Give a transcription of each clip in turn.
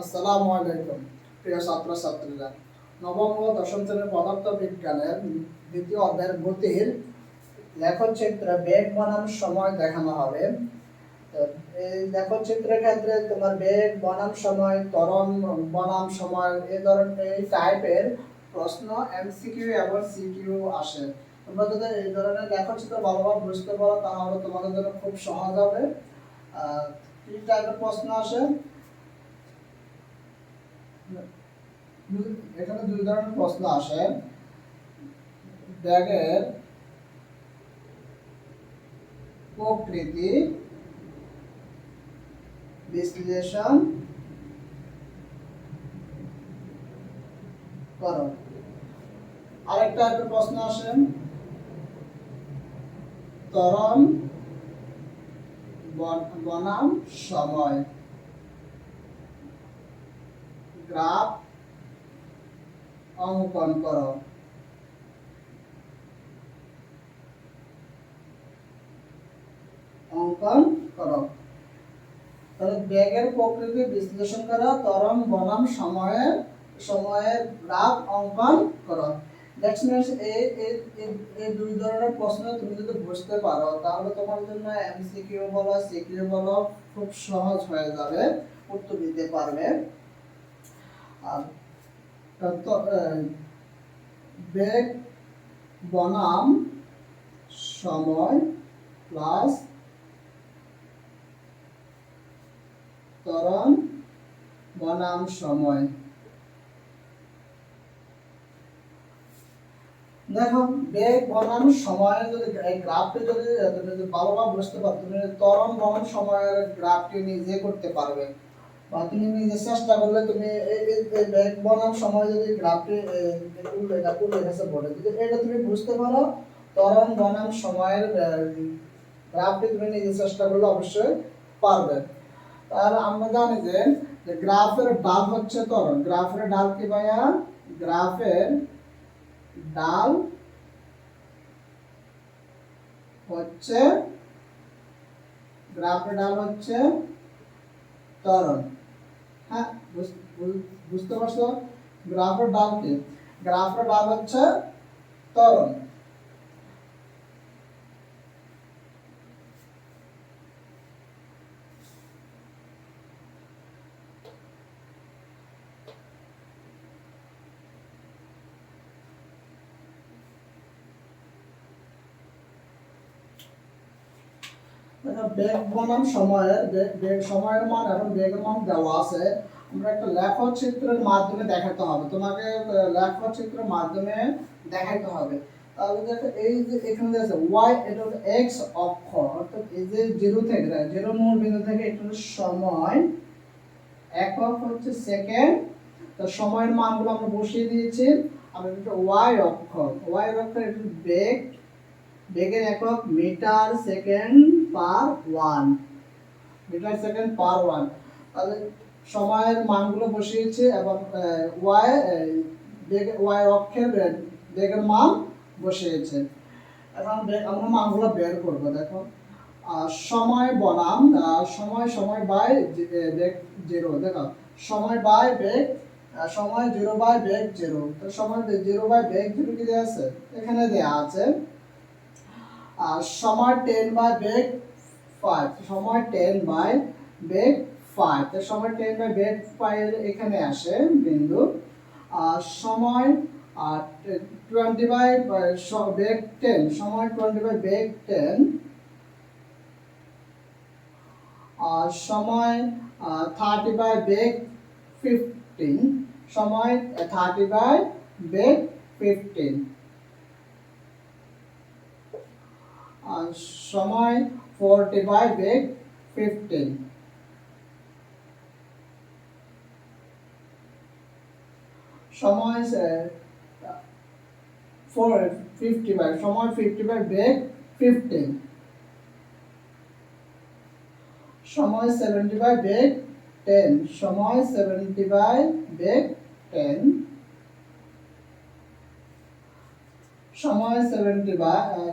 আসসালামু আলাইকুম, প্রিয় ছাত্রছাত্রীরা। নবম ও দশম শ্রেণির পদার্থ বিজ্ঞানের দ্বিতীয় অধ্যায়ের গতির লেখকচিত্রে বেগ বনাম সময় দেখানো হবে। এই লেখনচিত্রের ক্ষেত্রে তোমার বেগ বনাম সময়, ত্বরণ বনাম সময় এই ধরনের এই টাইপের প্রশ্ন এমসিকিউ এবং সিকিউ আসে। তোমরা যদি এই ধরনের লেখনচিত্র ভালোভাবে বুঝতে পারো, তাহলে তোমাদের জন্য খুব সহজ হবে। কি টাইপের প্রশ্ন আসে? এখানে দুই ধরনের প্রশ্ন আসে। ব্যাগের প্রকৃতি, বিশ্লেষণ আরেকটা একটা প্রশ্ন আসে। ত্বরণ, বন- বনাম, সময়। গ্রাফ অঙ্কন করো। অঙ্কন করো। তাহলে বেগের প্রকৃতি বিশ্লেষণ করো তরম বনাম সময়ের সময়ের গ্রাফ অঙ্কন করো। দ্যাটস এই দুই ধরনের প্রশ্ন তুমি যদি বুঝতে পারো, তাহলে তোমার জন্য এমসিকিউ বলো সিকিউ বলো, খুব সহজ হয়ে যাবে, উত্তর দিতে পারবে। আর বেগ বনাম সময় প্লাস ত্বরণ বনাম সময়। দেখো, বেগ বনাম সময়ের যদি, এই গ্রাফটি যদি তুমি যদি ভালোভাবে বুঝতে পারো, তুমি ত্বরণ বনাম সময়ের গ্রাফটি নিজে করতে পারবে। বা তুমি নিজে চেষ্টা করলে তুমি বনাম সময় যদি গ্রাফটি বোর্ডে যদি এটা তুমি বুঝতে পারো, ত্বরণ বনাম সময়ের গ্রাফটি তুমি নিজে চেষ্টা করলে অবশ্যই পারবে। তাহলে আমরা জানি যে গ্রাফের ডাল হচ্ছে ত্বরণ। গ্রাফের ডাল কি ভাইয়া? গ্রাফের ডাল হচ্ছে, গ্রাফের ডাল হচ্ছে ত্বরণ। হ্যাঁ বুঝ- বুঝ- বুঝতে পারছ? গ্রাফের ডাল কি? গ্রাফের ডাল হচ্ছে ত্বরণ দেখো বেগ বনাম সময়ের বেগ সময়ের মান এবং বেগের মান দেওয়া আছে। আমরা একটা লেখক চিত্রের মাধ্যমে দেখাতে হবে। তোমাকে লেখক চিত্রের মাধ্যমে দেখাতে হবে। তাহলে দেখো, এই যে এখানে আছে ওয়াই এটা হলো এক্স অক্ষ অর্থাৎ এই যে জিরো থেকে জিরো মূল বিন্দু থেকে এটা হলো সময় একক হচ্ছে সেকেন্ড তো সময়ের মানগুলো আমরা বসিয়ে দিয়েছি। আমরা এটা ওয়াই অক্ষ ওয়াই অক্ষ এটা বেগ। বেগের একক metre second per one. Metre second per one. তাহলে সময়ের মানগুলো বসিয়েছে এবং ওয়াই ওয়াই অক্ষের বেগের মান বসিয়েছে। এখন আমরা মানগুলো বের করব, দেখো। সময় বনাম সময় সময় বাই বেগ জিরো দেখো। সময় বাই বেগ সময় জিরো বাই বেগ জিরো সময় জিরো বাই বেগ জিরো কি দেওয়া আছে? এখানে দেওয়া আছে সময় টেন বাই বেগ ফাইভ সময় টেন বাই বেগ ফাইভ তো সময় টেন বাই বেগ ফাইভ এখানে আসে বিন্দু। সময় আর টোয়েন্টি বাই বেগ টেন সময় টোয়েন্টি বাই বেগ টেন আর সময় থার্টি বাই বেগ ফিফটিন সময় থার্টি বাই বেগ ফিফটিন আর সময় ফোরটি বাই বেগ ফিফটিন সময় ফোর ফিফটি বাই সময় ফিফটি বাই বেগ ফিফটিন সময় সেভেন্টি বাই বেগ টেন সময় সেভেন্টি বাই বেগ টেন সময় সেভেন্টি বাই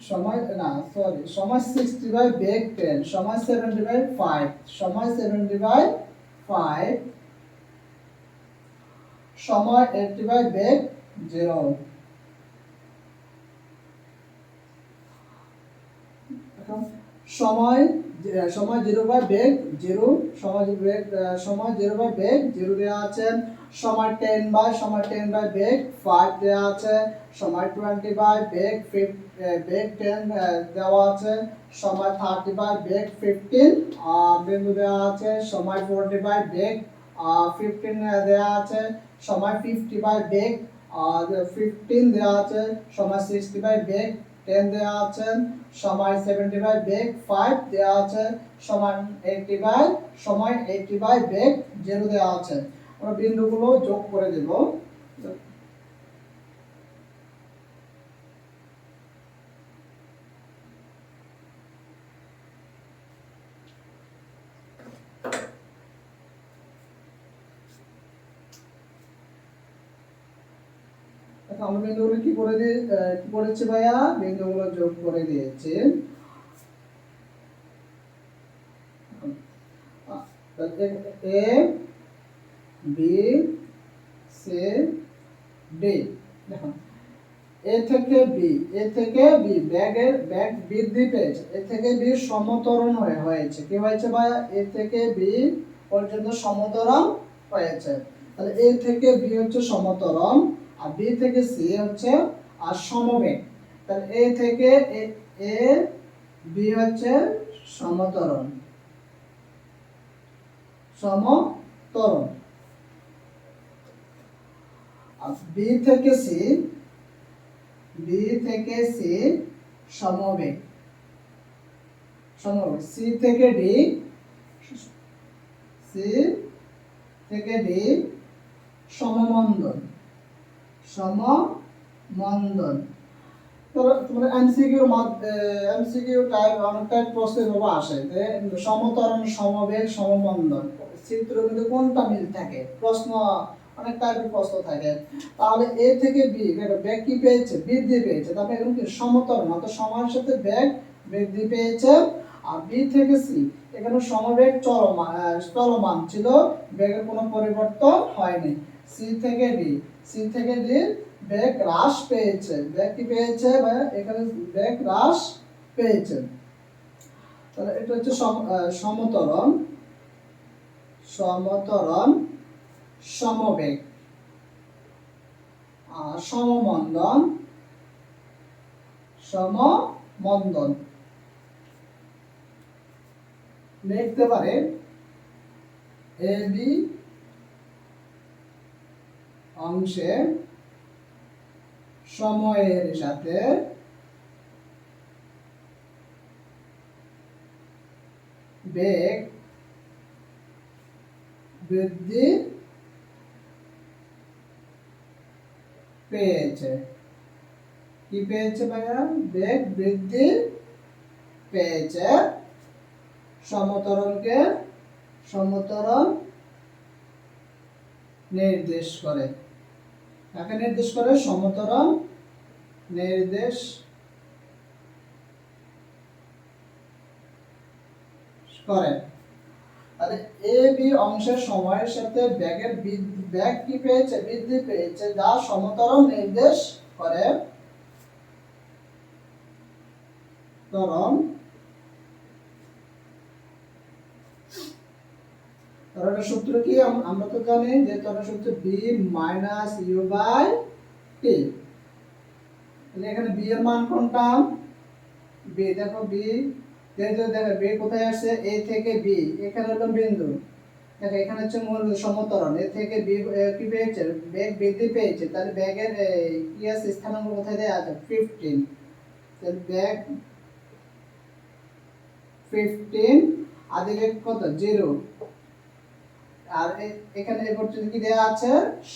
সময়, না সরি সময় সিক্সটি বাই বেগ টেন সময় সেভেন্টি বাই ফাইভ সময় সেভেন্টি বাই ফাইভ সময় এইটটি বাই বেগ জিরো সময় সময় জিরো বাই বেগ জিরো, সময় বেগ সময় জিরো বাই বেগ জিরো দেওয়া আছে, সময় টেন বাই, সময় টেন বাই বেগ ফাইভ দেওয়া আছে, সময় টোয়েন্টি বাই বেগ ফিফ বেগ টেন দেওয়া আছে, সময় থার্টি বাই বেগ ফিফটিন বিন্দু দেওয়া আছে, সময় ফোরটি বাই বেগ ফিফটিন দেওয়া আছে, সময় ফিফটি বাই বেগ ফিফটিন দেওয়া আছে, সময় সিক্সটি বাই বেগ টেন দেওয়া আছে, সময় সেভেন্টি বাই বেগ ফাইভ দেওয়া আছে, সমান এইটটি বাই সময় এইটটি বাই বেগ জিরো দেওয়া আছে। আমরা বিন্দুগুলো যোগ করে দেব। আমরা কি করে দিয়ে কি করেছি ভাইয়া? বিন্দুগুলো যোগ করে দিয়েছি। A, B, C, D. দেখুন এ থেকে বি, এ থেকে বি ব্যাগের ব্যাগ বৃদ্ধি পেয়েছে। এ থেকে বি সমতরণ হয়ে হয়েছে। কি হয়েছে ভাইয়া? এ থেকে বি পর্যন্ত সমতরণ হয়েছে। তাহলে এ থেকে বি হচ্ছে সমতরণ। আর বি থেকে সি হচ্ছে আর সমবেগ তাহলে এ থেকে এ বি হচ্ছে সমতরণ। সমতরণ। আর বি থেকে সি বি থেকে সি সমবেগ। সমবেগ। সি থেকে ডি সি থেকে ডি সমমন্দন। সমমন্দন। তোমরা এমসিকিউ এমসিকিউ টাইপ অনেক টাইপ প্রশ্নের ভাবে আসে সমতরণ, সমবেগ, সমমন্দন। চিত্র কিন্তু কোনটা মিল থাকে? প্রশ্ন, অনেক টাইপের প্রশ্ন থাকে। তাহলে এ থেকে বি ব্যাগ কি পেয়েছে? বৃদ্ধি পেয়েছে। তারপরে এরকম কি? সমতরণ, অর্থাৎ সময়ের সাথে ব্যাগ বৃদ্ধি পেয়েছে। আর বি থেকে সি এখানে সমবেগ চলমান চলমান ছিল, বেগের কোনো পরিবর্তন হয়নি। সি থেকে ডি সি থেকে ডি বেগ হ্রাস পেয়েছে। বেগ কি পেয়েছে বা এখানে বেগ হ্রাস পেয়েছে। তাহলে এটা হচ্ছে সমতরণ। সমতরণ সমবেগ। আর সমমন্দন সমমন্দন। লিখতে পারে এ বি অংশে সময়ের সাথে বেগ বৃদ্ধি পেয়েছে। কি পেয়েছে ভাইয়া? বেগ বৃদ্ধি পেয়েছে। সমতরণকে সমতরণ নির্দেশ করে। কাকে নির্দেশ করে সমতরণ নির্দেশ করে তাহলে এ, বি অংশের সময়ের সাথে ব্যাগের ব্যাগ কি পেয়েছে, বৃদ্ধি পেয়েছে, যা সমতরণ নির্দেশ করে। তরণ তরণের সূত্র কি? আমরা তো জানি যে তরণের সূত্র v minus u by t তাহলে এখানে বি এর মান কোনটা? বি দেখো বি দেখো বি কোথায় আসছে? এ থেকে বি এখানে হলো বিন্দু। দেখো, এখানে হচ্ছে মূল সমতরণ। এ থেকে বি কি পেয়েছে? বেগ বৃদ্ধি পেয়েছে। তাহলে ব্যাগের কি আছে স্থানাঙ্ক কোথায় দেওয়া আছে? ফিফটিন তাহলে ব্যাগ ফিফটিন আদি বেগ কত? জিরো আর এখানে পর্যন্ত কি দেওয়া আছে?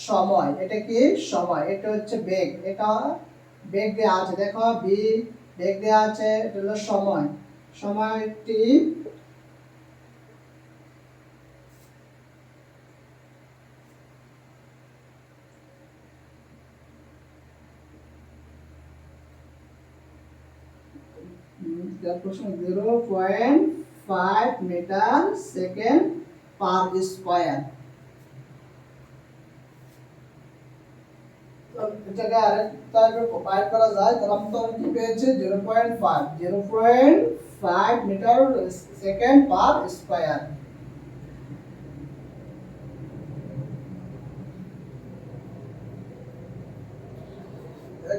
সময়। এটা কি? সময়। এটা হচ্ছে বেগ। এটা বেগ দেওয়া আছে। দেখো বি বেগ দেওয়া আছে, এটা হলো সময়। সময়টি প্রশ্ন zero point five metre second per square এটাকে আরেকটা বাইর করা যায় তাহলে আমি তো কি পেয়েছি zero point five zero point five metre second per square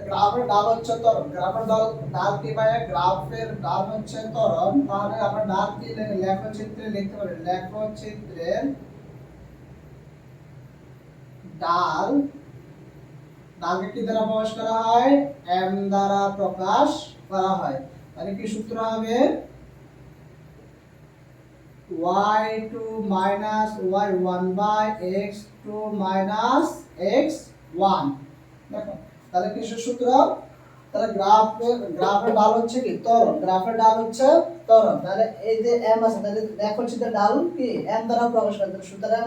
গ্রাফের ডাল হচ্ছে ত্বরণ গ্রাফের ডাল ডাল কি ভাইয়া? গ্রাফের ডাল হচ্ছে ত্বরণ তাহলে আমরা ডাল কি লেখচিত্রে লিখতে পারি? লেখচিত্রের ডাল ডালকে কি দ্বারা প্রকাশ করা হয়? এম দ্বারা প্রকাশ করা হয়। তাহলে কি সূত্র হবে? y two minus y one by x two minus x one. দেখো তাহলে কিসের সূত্র? তাহলে গ্রাফের গ্রাফের ডাল হচ্ছে কি? ত্বরণ। গ্রাফের ডাল হচ্ছে ত্বরণ। তাহলে এই যে এম আছে, তাহলে দেখো যে ডাল কি? এম দ্বারা প্রকাশ করে সুতরাং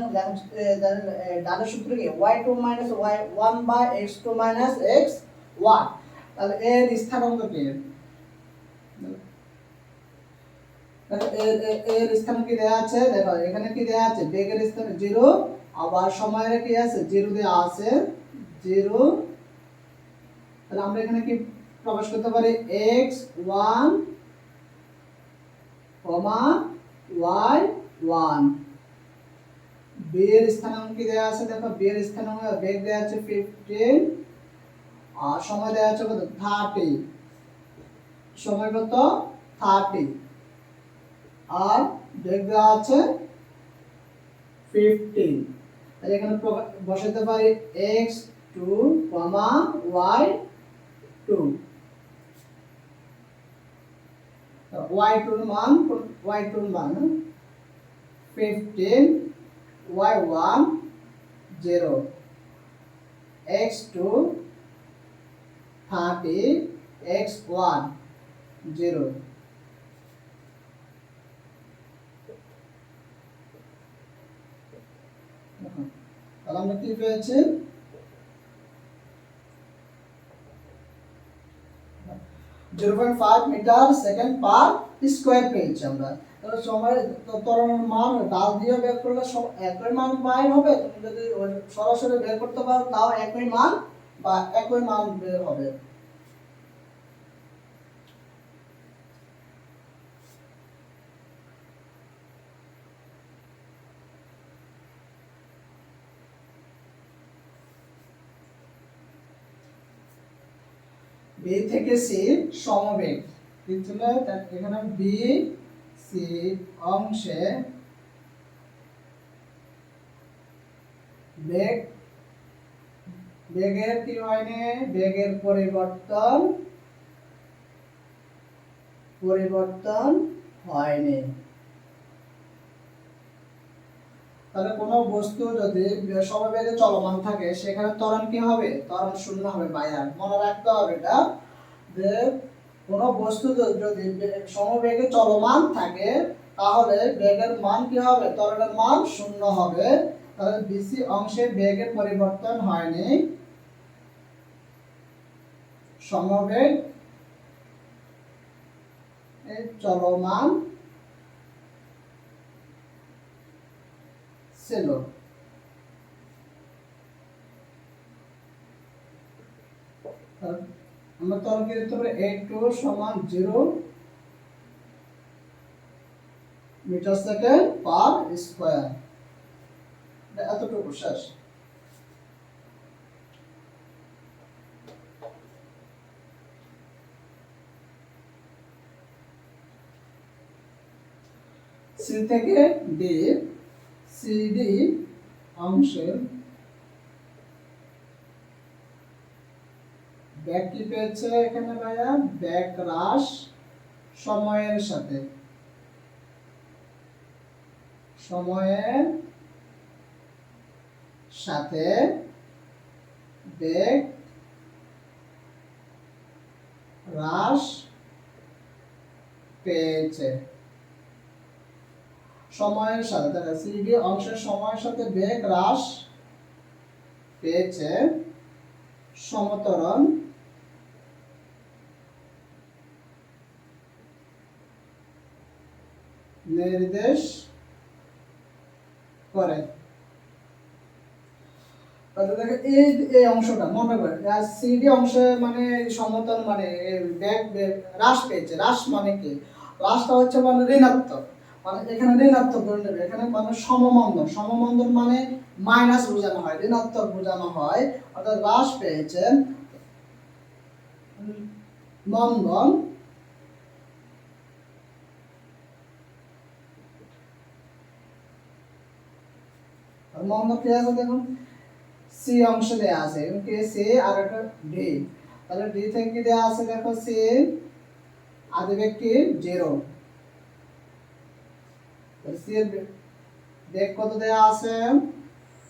ডালের সূত্র কি? y two minus y one by x two minus x one তাহলে এর স্থানাঙ্ক কি এর স্থান কি দেয়া আছে? দেখো, এখানে কি দেয়া আছে? বেগের স্থানে জিরো আবার সময়ের কি আছে? জিরো দেয়া আছে। জিরো তাহলে আমরা এখানে কি প্রকাশ করতে পারি? X 1 কমা y 1 b এর স্থানাঙ্ক কি দেয়া আছে? দেখো, b এর স্থানাঙ্ক, বেগ দেয়া আছে 15 আর সময় দেয়া আছে কত? 30 সময় কত? 30 আর বেগ দেওয়া আছে 15 তাহলে এখানে বসাতে পারি x 2 কমা y 2 y 2 এর মান 2 এর মান? 15 y 1 0 x 2 30 x 1 0 তাহলে আমরা কি পেয়েছি zero point five metre second per square পেয়েছি আমরা। তাহলে সময়, তো- ত্বরণের মান ডাল দিয়ে বের করলে একই মান বাইর হবে। তুমি যদি সরাসরি বের করতে পারো, তাও একই মান বা একই মান বের হবে। বি থেকে সি সমবেগ। ছিল এখানে বি সি অংশে বেগ, বেগের কি হয়নি বেগের পরিবর্তন পরিবর্তন হয়নি। তাহলে কোনো বস্তু যদি সমবেগে চলমান থাকে, সেখানে ত্বরণ কি হবে? ত্বরণ শূন্য হবে বায়ার মনে রাখতে হবে এটা, যে কোনো বস্তু যদি সমবেগে চলমান থাকে, তাহলে বেগের মান কি হবে? ত্বরণের মান শূন্য হবে। তাহলে বিসি অংশে বেগের পরিবর্তন হয়নি। সমবেগ চলমান আর আমরা তরঙ্গে দিতে পারি এইট টু সমান zero metre second per square. এতটুকু শেষ। সি থেকে ডি সিডি অংশের ব্যাক কি পেয়েছে এখানে ভাইয়া ব্যাক হ্রাস সময়ের সাথে সময়ের সাথে হ্রাস পেয়েছে সময়ের সাথে দেখা সিডি অংশের সময়ের সাথে বেগ হ্রাস পেয়েছে সমতরণ নির্দেশ করে। এই এই অংশটা মনে করে সিডি অংশে মানে সমতল মানে ব্যাগ হ্রাস পেয়েছে। হ্রাস মানে কি? হ্রাসটা হচ্ছে মানে ঋণাত্মক। মানে এখানে ঋণাত্মক নেবে। এখানে মানে মানে মাইনাস বোঝানো হয়, ঋণাত্মক বোঝানো হয়। অর্থাৎ হ্রাস পেয়েছে আছে দেখুন? সি অংশ দেয়া আছে। কি? আর একটা ডি তাহলে ডি থেকে দেয়া আছে দেখো? সি আদি ব্যক্তি জিরো সি এর বেগ কত দেয়া আছে?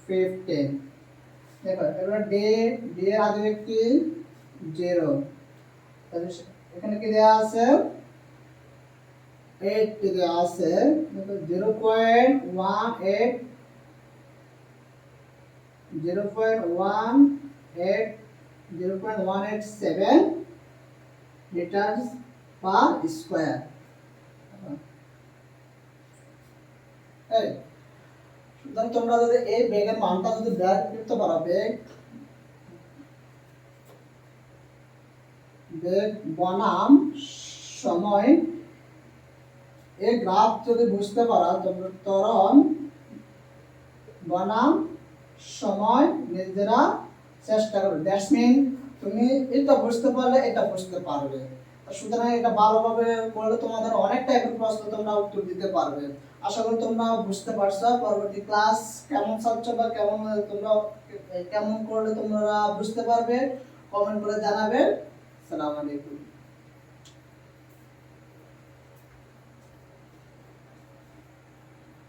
ফিফটিন দেখো, এবার ডি ডি এর আদি ব্যক্তি জিরো তাহলে সে- এখানে কি দেয়া আছে? এইট দেয়া আছে। দেখো zero point one eight zero point one eight zero point one eight seven litres per square সুতরাং তোমরা যদি এই মানটা যদি করতে পারো বনাম সময়, এই গ্রাফ যদি বুঝতে তোমরা বনাম সময় নিজেরা চেষ্টা করবে দ্যাটস তুমি এটা বুঝতে পারলে এটা বুঝতে পারবে। সুতরাং এটা ভালোভাবে করলে তোমাদের অনেক টাইপের প্রশ্ন তোমরা উত্তর দিতে পারবে। আশা করি তোমরা বুঝতে পারছ পরবর্তী ক্লাস কেমন চলছে বা কেমন তোমরা কেমন করলে তোমরা বুঝতে পারবে। কমেন্ট করে জানাবে। সালাম আলাইকুম।